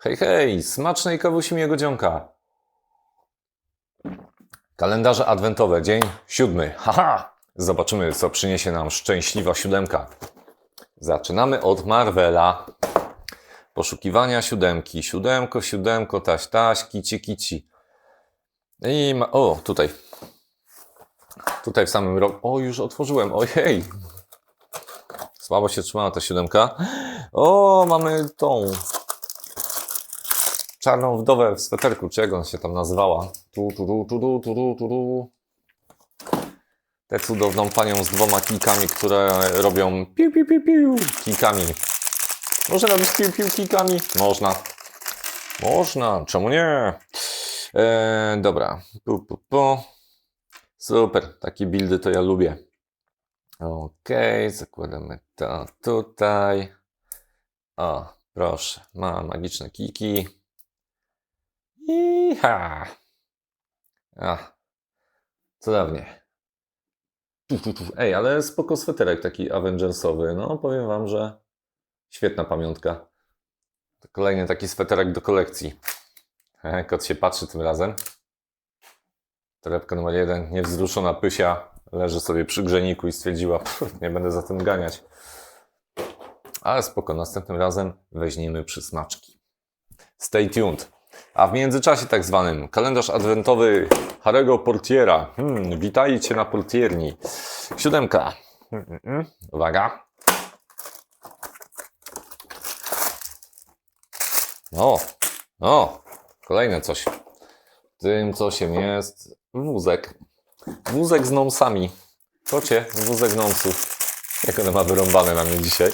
Hej, hej, smacznej kawusi miłego dzionka. Kalendarze adwentowe, dzień siódmy. Haha! Zobaczymy, co przyniesie nam szczęśliwa siódemka. Zaczynamy od Marvela. Poszukiwania siódemki. Siódemko, siódemko, taś, taś, kici, kici. I ma... O, tutaj. Tutaj w samym rogu. O, już otworzyłem. Ojej. Słabo się trzymała ta siódemka. O, mamy tą czarną wdowę w sweterku, czy jak on się tam nazywała. Tu, tu, tu, tu, tu, tu, tu, tu, tu. Tę cudowną panią z dwoma kijkami, które robią piu, piu, piu, piu, kijkami. Można robić piu, piu, kijkami? Można. Można, czemu nie? E, dobra. Pu, pu, pu. Super, takie buildy to ja lubię. Okej, zakładamy to tutaj. O, proszę, ma magiczne kiki. Iha! A, cudownie. Ej, ale spoko sweterek taki Avengersowy. No, powiem wam, że świetna pamiątka. Kolejny taki sweterek do kolekcji. Kot się patrzy tym razem. Torebka numer jeden, niewzruszona pysia, leży sobie przy grzejniku i stwierdziła, "Pff, nie będę za tym ganiać. Ale spoko, następnym razem weźmiemy przysmaczki. Stay tuned. A w międzyczasie tak zwanym kalendarz adwentowy Harego Portiera. Hmm, witajcie na portierni. Siódemka. Mm, mm, mm. Uwaga. O, o, kolejne coś. Tym cosiem jest wózek. Wózek z nomsami. Kocie, wózek nomsów. Jak one ma wyrąbane na mnie dzisiaj.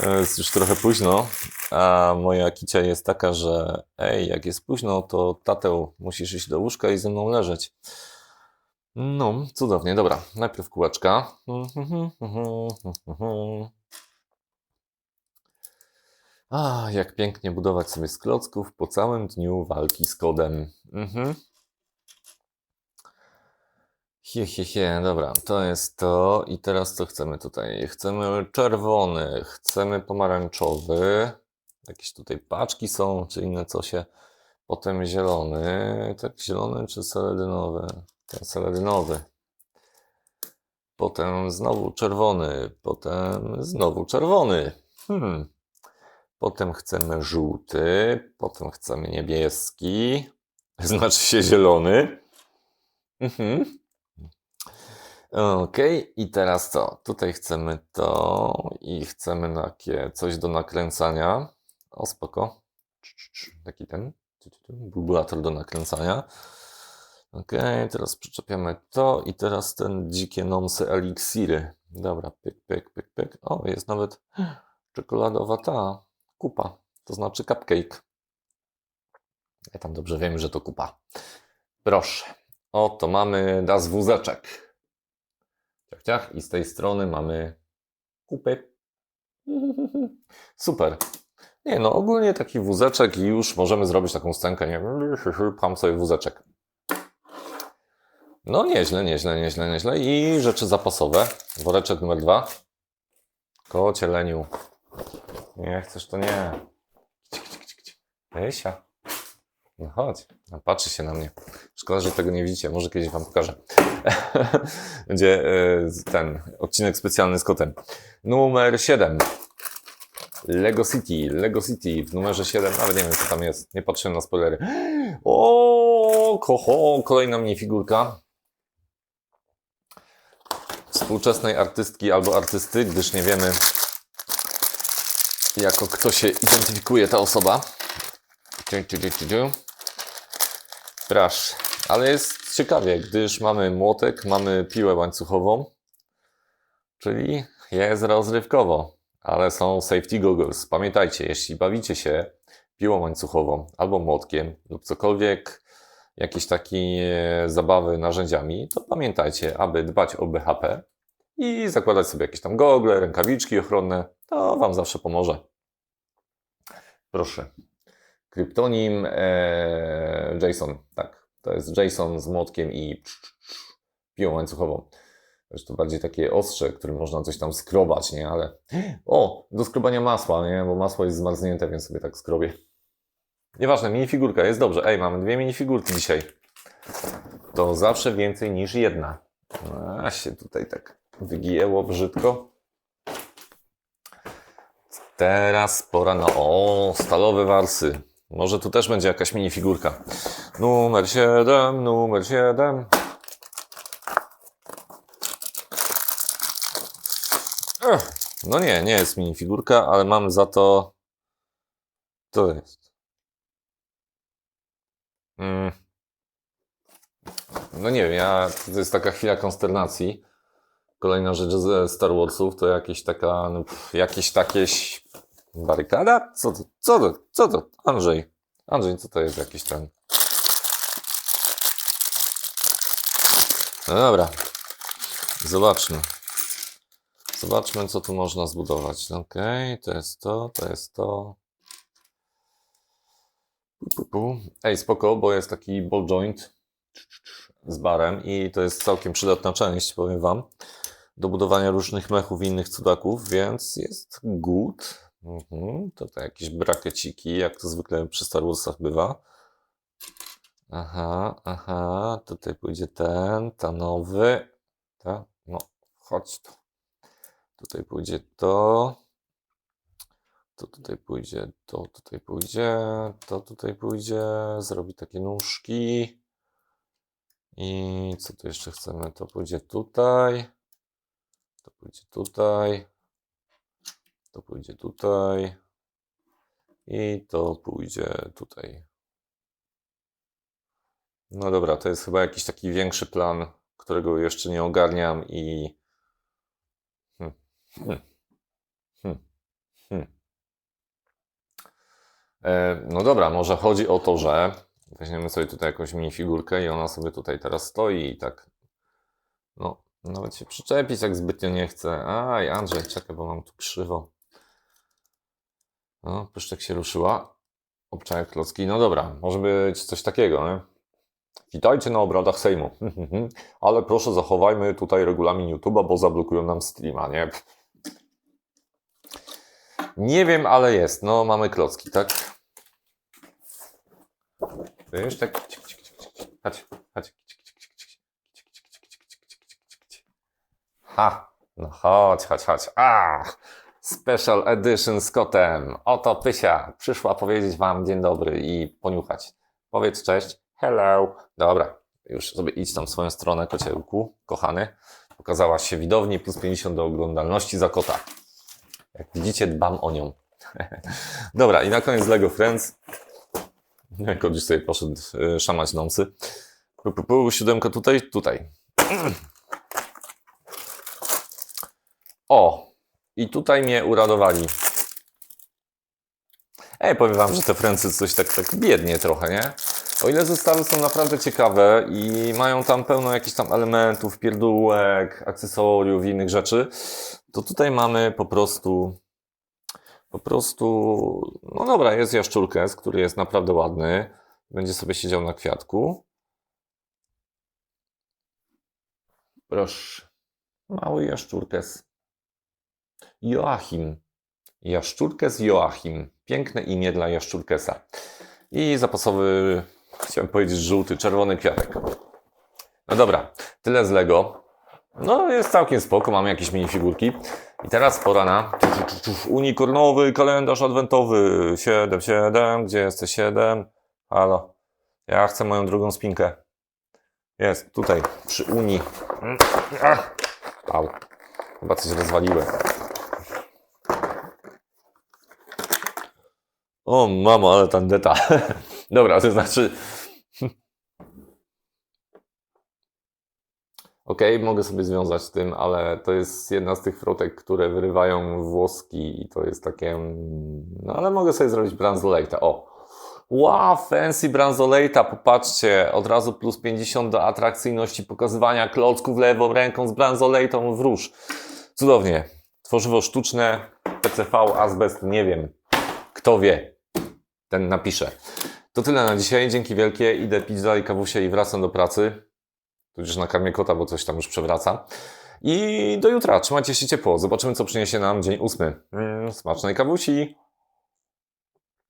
E, Jest już trochę późno, a moja kicia jest taka, że ej, jak jest późno, to tatę musisz iść do łóżka i ze mną leżeć. No, cudownie, dobra. Najpierw kółeczka. A, jak pięknie budować sobie z klocków po całym dniu walki z kodem. Mhm. Hie, dobra, to jest to. I teraz co chcemy tutaj? Chcemy czerwony, chcemy pomarańczowy. Jakieś tutaj paczki są, czy inne co się. Potem zielony. Tak, zielony czy seledynowy? Ten seledynowy. Potem znowu czerwony. Potem znowu czerwony. Hmm. Potem chcemy żółty. Potem chcemy niebieski. Znaczy się zielony. Mhm. Okej, i teraz co? Tutaj chcemy to i chcemy takie coś do nakręcania. O, spoko. Taki ten bubulator do nakręcania. Okej, teraz przyczepiamy to i teraz ten dzikie nomsy eliksiry. Dobra, pyk, pyk, pyk, pyk. O, jest nawet czekoladowa ta kupa, to znaczy cupcake. Ja tam dobrze wiem, że to kupa. Proszę. Oto mamy das wózeczek. Ciach. I z tej strony mamy kupę. Super. Nie no, ogólnie taki wózeczek i już możemy zrobić taką scenkę, nie pcham sobie wózeczek. No nieźle, nieźle, nieźle, nieźle. I rzeczy zapasowe. Woreczek numer dwa. Kocie leniu. Nie chcesz, to nie. Rysia. No chodź. Patrzy się na mnie. Szkoda, że tego nie widzicie. Może kiedyś wam pokażę. Będzie e, ten odcinek specjalny z kotem. Numer 7. Lego City. Lego City w numerze 7. Nawet nie wiem, co tam jest. Nie patrzyłem na spoilery. O, kocho, kolejna minifigurka. Współczesnej artystki albo artysty, gdyż nie wiemy, jako kto się identyfikuje ta osoba. Proszę. Ale jest ciekawie, gdyż mamy młotek, mamy piłę łańcuchową, czyli jest rozrywkowo, ale są safety goggles. Pamiętajcie, jeśli bawicie się piłą łańcuchową albo młotkiem lub cokolwiek, jakieś takie zabawy narzędziami, to pamiętajcie, aby dbać o BHP i zakładać sobie jakieś tam gogle, rękawiczki ochronne. To Wam zawsze pomoże. Proszę. Kryptonim e, Jason, tak. To jest Jason z młotkiem i piłą łańcuchową. To bardziej takie ostrze, którym można coś tam skrobać, nie? Ale o, do skrobania masła, nie? Bo masło jest zmarznięte, więc sobie tak skrobię. Nieważne, minifigurka, jest dobrze. Ej, mamy dwie minifigurki dzisiaj. To zawsze więcej niż jedna. A się tutaj tak wygięło brzydko. Teraz pora na o, stalowe warsy. Może tu też będzie jakaś minifigurka. Numer 7, numer 7. Ech, no nie, nie jest minifigurka, ale mamy za to. To jest. Mm. No nie wiem, ja, to jest taka chwila konsternacji. Kolejna rzecz ze Star Warsów to jakieś taka, no, jakieś takieś barykada? Co to, co to, co to? Andrzej, Andrzej, co to jest jakiś ten? No dobra, zobaczmy. Zobaczmy, co tu można zbudować. Okej, to jest to, to jest to. Ej, spoko, bo jest taki ball joint z barem i to jest całkiem przydatna część, powiem Wam, do budowania różnych mechów i innych cudaków, więc jest good. Mhm. Tutaj jakieś brakieciki, jak to zwykle przy Star Warsach bywa. Aha, aha, tutaj pójdzie ten, ta nowy. Ta, no, chodź tu. Tutaj pójdzie to. To tutaj pójdzie, to tutaj pójdzie, to tutaj pójdzie. Zrobi takie nóżki. I co tu jeszcze chcemy? To pójdzie tutaj. To pójdzie tutaj. To pójdzie tutaj. I to pójdzie tutaj. No dobra, to jest chyba jakiś taki większy plan, którego jeszcze nie ogarniam i. Hmm. Hmm. Hmm. Hmm. E, no dobra, może chodzi o to, że weźmiemy sobie tutaj jakąś minifigurkę i ona sobie tutaj teraz stoi i tak. No, nawet się przyczepić jak zbytnio nie chce. Aj, Andrzej, czekaj, bo mam tu krzywo. No, pyszczek się ruszyła. Obczajek klocki. No dobra, może być coś takiego, nie? Witajcie na obradach Sejmu. Ale proszę zachowajmy tutaj regulamin YouTube'a, bo zablokują nam streama, nie? Nie wiem, ale jest. No, mamy klocki, tak? Wiesz, tak. Chodź, chodź. Ha, no chodź, chodź, chodź. A, special edition z kotem. Oto Pysia przyszła powiedzieć wam dzień dobry i poniuchać. Powiedz cześć. Hello. Dobra, już sobie idź tam swoją stronę, kociełku, kochany. Pokazałaś się widowni, plus 50 do oglądalności za kota. Jak widzicie, dbam o nią. Dobra, i na koniec Lego Friends. Jak już sobie poszedł y, szamać nąsy. Pu, siódemka tutaj, tutaj. O, i tutaj mnie uradowali. Ej, powiem wam, że te Friendsy coś tak, tak biednie trochę, nie? O ile zestawy są naprawdę ciekawe i mają tam pełno jakichś tam elementów, pierdółek, akcesoriów i innych rzeczy, to tutaj mamy po prostu po prostu, no dobra, jest jaszczurkes, który jest naprawdę ładny. Będzie sobie siedział na kwiatku. Proszę. Mały jaszczurkes. Joachim. Jaszczurkes Joachim. Piękne imię dla jaszczurkesa. I zapasowy, chciałem powiedzieć żółty, czerwony kwiatek. No dobra, tyle z Lego. No jest całkiem spoko, mamy jakieś minifigurki. I teraz pora na unikornowy kalendarz adwentowy. 7, 7, gdzie jesteś 7? Halo. Ja chcę moją drugą spinkę. Jest, tutaj, przy Unii. Ach. Au. Chyba coś rozwaliłem. O, mamo, ale tandeta. Dobra, to znaczy... Okej, mogę sobie związać z tym, ale to jest jedna z tych frotek, które wyrywają włoski i to jest takie... mm, No ale mogę sobie zrobić bransoleita. O! Wow, fancy bransoleita, popatrzcie, od razu plus 50 do atrakcyjności pokazywania klocków lewą ręką z bransoleitą w róż. Cudownie. Tworzywo sztuczne, PCV, azbest, nie wiem. Kto wie, ten napisze. To tyle na dzisiaj, dzięki wielkie. Idę pić dalej kawusie i wracam do pracy. Tudzież nakarmię kota, bo coś tam już przewraca. I do jutra. Trzymajcie się ciepło. Zobaczymy, co przyniesie nam dzień ósmy. Mm, smacznej kawusi.